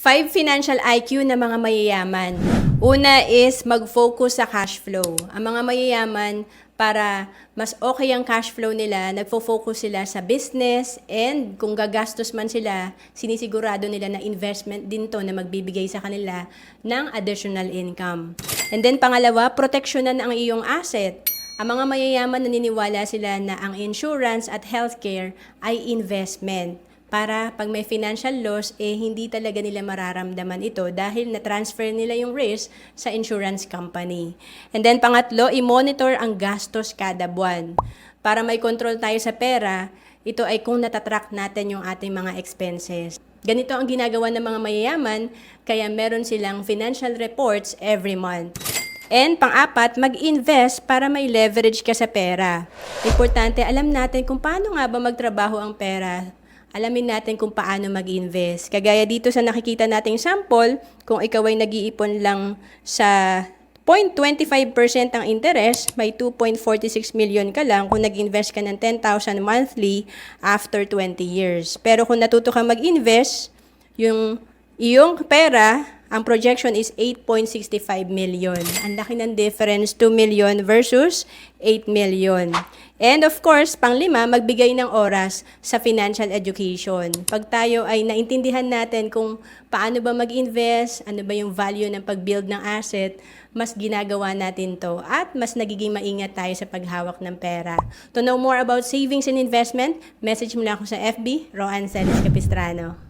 Five financial IQ na mga mayayaman. Una is mag-focus sa cash flow. Ang mga mayayaman, para mas okay ang cash flow nila, nagfo-focus sila sa business and kung gagastos man sila, sinisigurado nila na investment din to na magbibigay sa kanila ng additional income. And then pangalawa, proteksyonan ang iyong asset. Ang mga mayayaman naniniwala sila na ang insurance at healthcare ay investment para pag may financial loss, eh hindi talaga nila mararamdaman ito dahil na-transfer nila yung risk sa insurance company. And then pangatlo, i-monitor ang gastos kada buwan. Para may control tayo sa pera, ito ay kung natatrack natin yung ating mga expenses. Ganito ang ginagawa ng mga mayayaman, kaya meron silang financial reports every month. And pang-apat, mag-invest para may leverage ka sa pera. Importante, alam natin kung paano nga ba magtrabaho ang pera alamin natin kung paano mag-invest. Kagaya dito sa nakikita nating sample, kung ikaw ay nag-iipon lang sa 0.25% ang interest, may 2.46 million ka lang kung nag-invest ka ng 10,000 monthly after 20 years. Pero kung natuto ka mag-invest, yung iyong pera, ang projection is 8.65 million. Ang laki ng difference, 2 million versus 8 million. And of course, panglima, magbigay ng oras sa financial education. Pag tayo ay naintindihan natin kung paano ba mag-invest, ano ba yung value ng pag-build ng asset, mas ginagawa natin to at mas nagiging maingat tayo sa paghawak ng pera. To know more about savings and investment, message mo lang ako sa FB, Roan Celis Capistrano.